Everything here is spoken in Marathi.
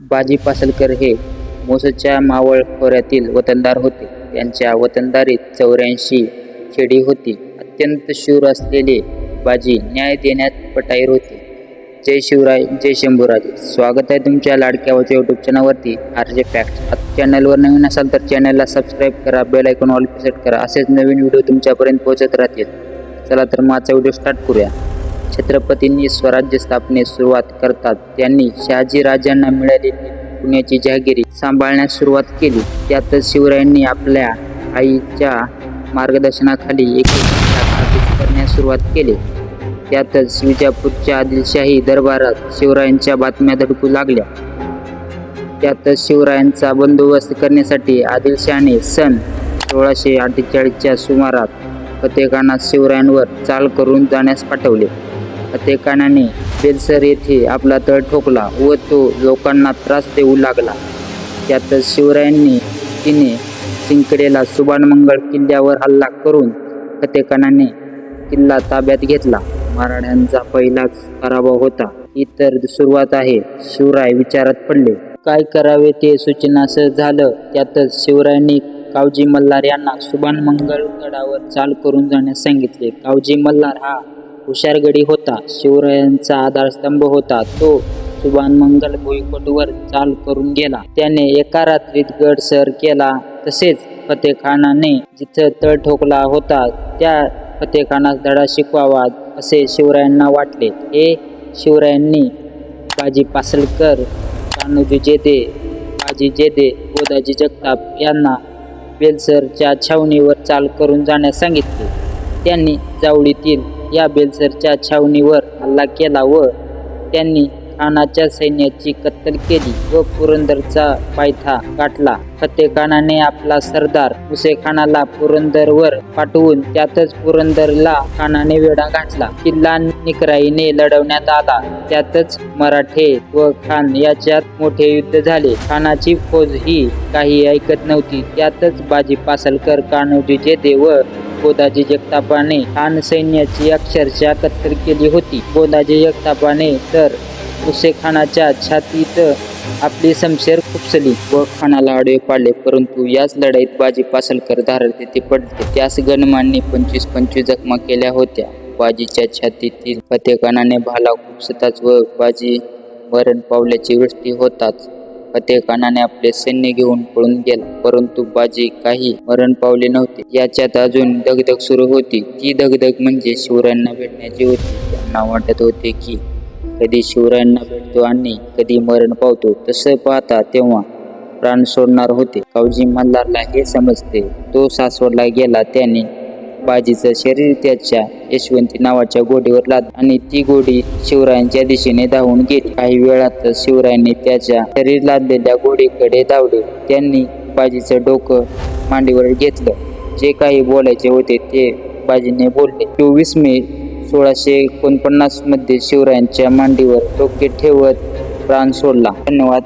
बाजी पासलकर हे मोसच्या मावळ खोऱ्यातील वतनदार होते. त्यांच्या वतनदारीत चौऱ्याऐंशी खेडी होती. अत्यंत शूर असलेले बाजी न्याय देण्यात पटाईर होते. जय शिवराय जय शंभूराजे. स्वागत आहे तुमच्या लाडक्या वाच्या यूट्यूब चॅनलवरती आर जे फॅक्ट चॅनलवर नवीन असाल तर चॅनलला सबस्क्राईब करा बेल आयकॉन ऑल सेट करा. असेच नवीन व्हिडिओ तुमच्यापर्यंत पोहोचत राहतील. चला तर माझा व्हिडिओ स्टार्ट करूया. छत्रपतींनी स्वराज्य स्थापनेस सुरुवात करतात. त्यांनी शहाजी राजांना मिळालेली पुण्याची जहागिरी सांभाळण्यास सुरुवात केली. त्यातच शिवरायांनी आपल्या आईच्या मार्गदर्शनाखाली एक करण्यास सुरुवात केली. त्यातच विजापूरच्या आदिलशाही दरबारात शिवरायांच्या बातम्या धडकू लागल्या. त्यातच शिवरायांचा बंदोबस्त करण्यासाठी आदिलशहाने सन सोळाशे अठ्ठेचाळीसच्या सुमारात फतेखानात शिवरायांवर चाल करून जाण्यास पाठवले. फतेखानाने बेलसर येथे आपला तळ ठोकला व तो लोकांना त्रास देऊ लागला. त्यातच शिवरायांनी तिने चिंकडेला सुभानमंगळ किल्ल्यावर हल्ला करून फतेखानाने किल्ला ताब्यात घेतला. मराठ्यांचा पहिलाच पराभव होता. ही तर सुरुवात आहे शिवराय विचारात पडले. काय करावे ते सूचनास झालं त्यातच शिवरायांनी कावजी मल्हार यांना सुभान मंगळ गडावर चाल करून जाण्यास सांगितले. कावजी मल्हार हा हुशारगडी होता. शिवरायांचा आधारस्तंभ होता. तो सुभान मंगल भुईकोटवर चाल करून गेला. त्याने एका रात्रीत गड सर केला. तसेच फतेखानाने जिथं तळ ठोकला होता त्या फतेखानास धडा शिकवावा असे शिवरायांना वाटले. हे शिवरायांनी बाजी पासलकर कान्होजी जेदे बाजी जेदे गोदाजी जगताप यांना बेलसरच्या छावणीवर चाल करून जाण्यास सांगितले. त्यांनी जावळीतील या बेलसरच्या छावणीवर हल्ला केला व त्यांनी खानाच्या सैन्याची कत्तल केली व पुरंदरचा पायथा गाठला. फतेखानाने आपला सरदार हुसेखानाला पुरंदरवर पाठवून त्यातच पुरंदरला खानाने वेढा घातला. किल्ला निकराईने लढवण्यात आला. त्यातच मराठे व खान याच्यात मोठे युद्ध झाले. खानाची फौज ही काही ऐकत नव्हती. त्यातच बाजी पासलकर कान्होजी देव व गोदाजी जगतापाने खान सैन्याची अक्षरशः कत्तल केली होती. गोदाजी जगतापाने तर उसेखानाच्या छातीत आपली समशेर खुपसली. व खानाला आडवे पाडले परंतु याच लढाईत बाजी पासलकर धारल तेथे पडले. त्यास गणमानने पंचवीस पंचवीस जखमा केल्या होत्या. बाजीच्या छातीतील फतेखानाने भाला खुपसताच व बाजी मरण पावल्याची वृष्टी होताच. फतेखानाने आपले सैन्य घेऊन पळून गेला. परंतु बाजी काही मरण पावले नव्हते. याच्यात अजून दगदग सुरू होती. ती दगदग म्हणजे शिवरायांना भेटण्याची होती. त्यांना वाटत होते की कधी शिवरायांना भेटतो आणि कधी मरण पावतो. तसं पाहता तेव्हा प्राण सोडणार होते. कावजी मल्हारला हे समजते. तो सासवडला गेला. त्याने बाजीचं शरीर त्याच्या यशवंती नावाच्या गोडीवर लाद आणि ती गोडी शिवरायांच्या दिशेने धावून गेली. काही वेळातच शिवरायांनी त्याच्या शरीर लादलेल्या गोडीकडे धावले. त्यांनी बाजीचं डोकं मांडीवर घेतलं. जे काही बोलायचे होते ते बाजीने बोलले. चोवीस मे सोळाशे एकोणपन्नासमध्ये शिवरायांच्या मांडीवर डोके ठेवत प्राण सोडला. धन्यवाद.